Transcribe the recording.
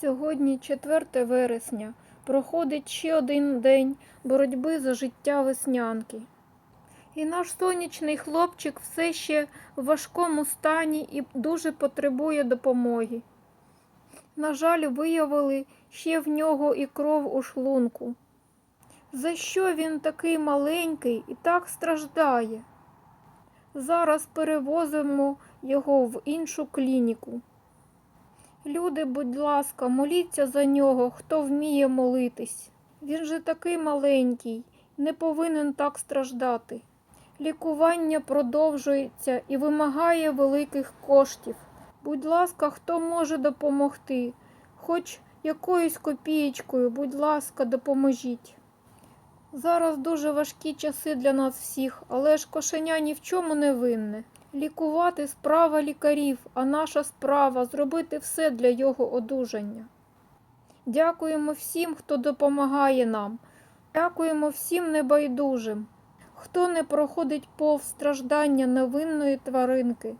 Сьогодні 4 вересня. Проходить ще один день боротьби за життя веснянки. І наш сонячний хлопчик все ще в важкому стані і дуже потребує допомоги. На жаль, виявили ще в нього і кров у шлунку. За що він такий маленький і так страждає? Зараз перевозимо його в іншу клініку. Люди, будь ласка, моліться за нього, хто вміє молитись. Він же такий маленький, не повинен так страждати. Лікування продовжується і вимагає великих коштів. Будь ласка, хто може допомогти? Хоч якоюсь копієчкою, будь ласка, допоможіть. Зараз дуже важкі часи для нас всіх, але ж кошеня ні в чому не винне. Лікувати справа лікарів, а наша справа зробити все для його одужання. Дякуємо всім, хто допомагає нам. Дякуємо всім небайдужим, хто не проходить повз страждання невинної тваринки.